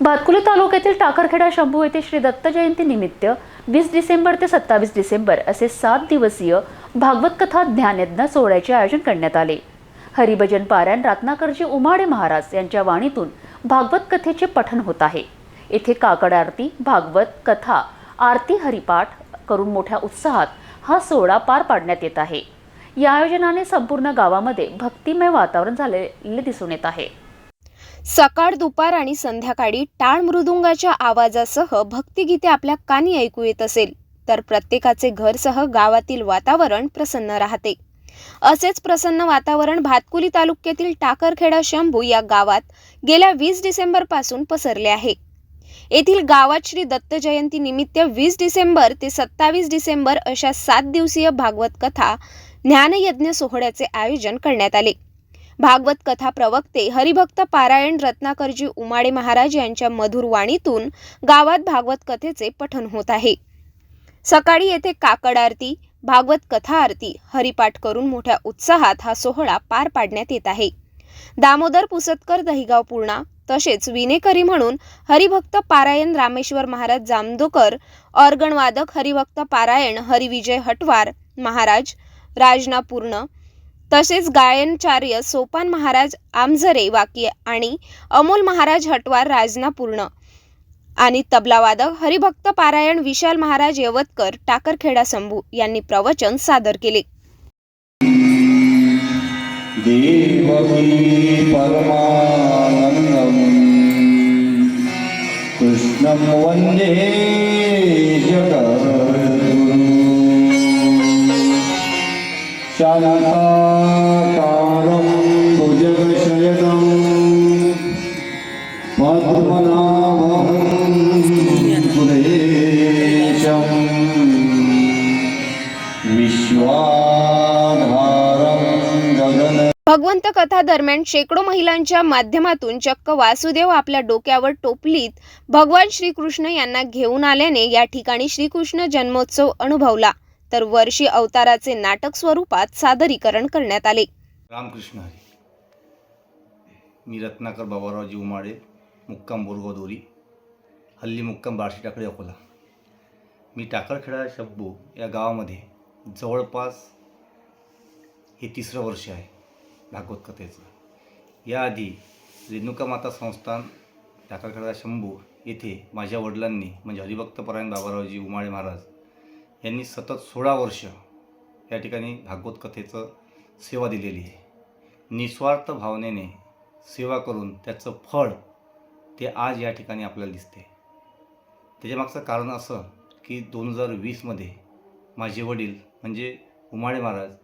भातकुली तालुक्यातील टाकरखेडा शंभू येथे श्री दत्त जयंती निमित्त वीस डिसेंबर ते सत्तावीस डिसेंबर असे सात दिवसीय भागवत कथा ज्ञानयज्ञ सोहळ्याचे आयोजन करण्यात आले. हरिभजन पारायण रत्नाकरजी उमाडे महाराज यांच्या वाणीतून भागवत कथेचे पठण होत आहे. येथे काकड आरती भागवत कथा आरती हरिपाठ करून मोठ्या उत्साहात हा सोहळा पार पाडण्यात येत आहे. या आयोजनाने संपूर्ण गावामध्ये भक्तिमय वातावरण झालेले दिसून येत आहे. सकाळ दुपार आणि संध्याकाळी टाळ मृदुंगाच्या आवाजासह भक्तिगीते आपल्या कानी ऐकू येत असेल तर प्रत्येकाचे घरसह गावातील वातावरण प्रसन्न राहते. असेच प्रसन्न वातावरण भातकुली तालुक्यातील टाकरखेडा शंभू या गावात गेल्या वीस डिसेंबरपासून पसरले आहे. येथील गावात श्री दत्त जयंती निमित्त वीस डिसेंबर ते सत्तावीस डिसेंबर अशा सात दिवसीय भागवत कथा ज्ञानयज्ञ सोहळ्याचे आयोजन करण्यात आले. भागवत कथा प्रवक्ते हरिभक्त पारायण रत्नाकरजी उमाडे महाराज यांच्या मधुर वाणीतून गावात भागवत कथेचे पठण होत आहे. सकाळी येथे काकड आरती भागवत कथा आरती हरिपाठ करून मोठ्या उत्साहात हा सोहळा पार पाडण्यात येत आहे. दामोदर पुसतकर दहिगाव पूर्णा तसेच विनेकरी म्हणून हरिभक्त पारायण रामेश्वर महाराज जामदोकर ऑर्गणवादक हरिभक्त पारायण हरिविजय हटवार महाराज राजना पूर्ण तसेच गायनचार्य सोपान महाराज आमझरे वाक्य आणि अमोल महाराज हटवार राजना पूर्ण आणि तबलावादक हरिभक्त पारायण विशाल महाराज यवतकर टाकरखेडा संभू यांनी प्रवचन सादर केले. कृष्ण वंदे भुजगशयनं पद्मनाभं विश्वाधारं गगन भगवंत कथा दरम्यान शेकडो महिलांच्या माध्यमातून चक्क वासुदेव आपल्या डोक्यावर टोपलीत भगवान श्रीकृष्ण यांना घेऊन आल्याने या ठिकाणी श्रीकृष्ण जन्मोत्सव अनुभवला. तर वर्षी अवताराचे नाटक स्वरूपात सादरीकरण करण्यात आले. रामकृष्ण हरी. मी रत्नाकर बाबारावजी उमाडे मुक्काम बोरगोदोरी हल्ली मुक्काम बार्शी टाकळी अकोला. मी टाकरखेडा शब्बू या गावामध्ये जवळपास हे तिसरं वर्ष आहे भागवत कथेचं. याआधी रेणुका माता संस्थान टाकरखेडा शंभू येथे माझ्या वडिलांनी म्हणजे हरिभक्तपरायण बाबारावजी उमाळे महाराज यांनी सतत सोळा वर्ष या ठिकाणी भागवत कथेचं सेवा दिलेली आहे. निस्वार्थ भावनेने सेवा करून त्याचं फळ ते आज या ठिकाणी आपल्याला दिसते त्याच्यामागचं कारण असं की दोन हजार वीसमध्ये माझे वडील म्हणजे उमाळे महाराज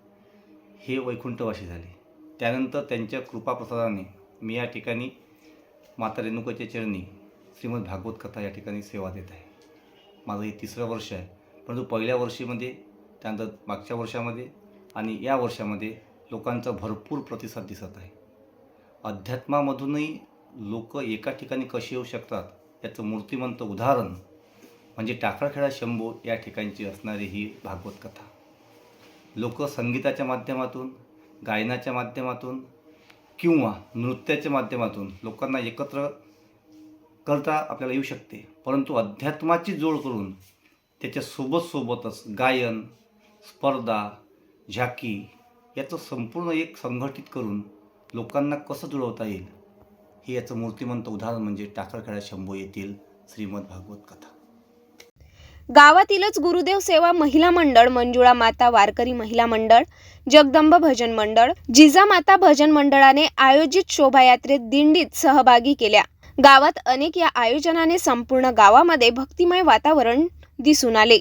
हे वैकुंठवाशी झाले. त्यानंतर त्यांच्या कृपाप्रसादाने मी या ठिकाणी माता रेणुकाच्या चरणी श्रीमद भागवत कथा या ठिकाणी सेवा देत आहे. माझं हे तिसरं वर्ष आहे. परंतु पहिल्या वर्षीमध्ये त्यानंतर मागच्या वर्षामध्ये आणि या वर्षामध्ये लोकांचा भरपूर प्रतिसाद दिसत आहे. अध्यात्मामधूनही लोक एका ठिकाणी कशी येऊ शकतात याचं मूर्तिमंत उदाहरण म्हणजे टाकळखेडा शंभू या ठिकाणची असणारी ही भागवत कथा. लोक संगीताच्या माध्यमातून गायनाच्या माध्यमातून किंवा नृत्याच्या माध्यमातून लोकांना एकत्र करता आपल्याला येऊ शकते. परंतु अध्यात्माची जोड करून त्याच्यासोबतसोबतच गायन स्पर्धा झाकी याचं संपूर्ण एक संघटित करून लोकांना कसं जुळवता येईल? हे याचं मूर्तिमंत उदाहरण म्हणजे टाकरखेडा शंभू येथील श्रीमद भागवत कथा. गावातीलच गुरुदेव सेवा महिला मंडळ मंजुळा माता वारकरी महिला मंडळ जगदंब भजन मंडळ जिजा माता भजन मंडळाने आयोजित शोभायात्रेत दिंडीत सहभागी केल्या. गावात अनेक या आयोजनाने संपूर्ण गावामध्ये भक्तिमय वातावरण दिसून आले.